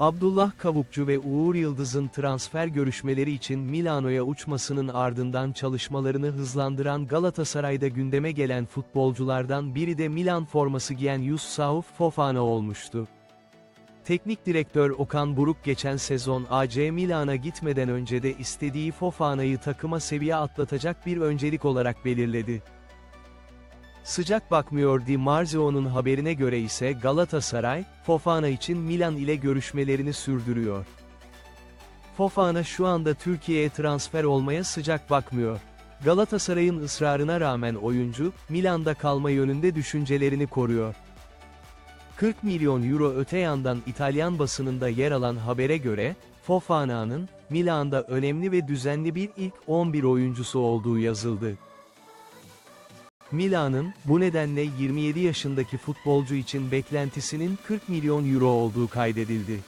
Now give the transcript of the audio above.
Abdullah Kavukçu ve Uğur Yıldız'ın transfer görüşmeleri için Milano'ya uçmasının ardından çalışmalarını hızlandıran Galatasaray'da gündeme gelen futbolculardan biri de Milan forması giyen Yusuf Fofana olmuştu. Teknik direktör Okan Buruk geçen sezon AC Milan'a gitmeden önce de istediği Fofana'yı takıma seviye atlatacak bir öncelik olarak belirledi. Sıcak bakmıyor Di Marzio'nun haberine göre ise Galatasaray, Fofana için Milan ile görüşmelerini sürdürüyor. Fofana şu anda Türkiye'ye transfer olmaya sıcak bakmıyor. Galatasaray'ın ısrarına rağmen oyuncu, Milan'da kalma yönünde düşüncelerini koruyor. 40 milyon euro öte yandan İtalyan basınında yer alan habere göre, Fofana'nın, Milan'da önemli ve düzenli bir ilk 11 oyuncusu olduğu yazıldı. Milan'ın, bu nedenle 27 yaşındaki futbolcu için beklentisinin 40 milyon euro olduğu kaydedildi.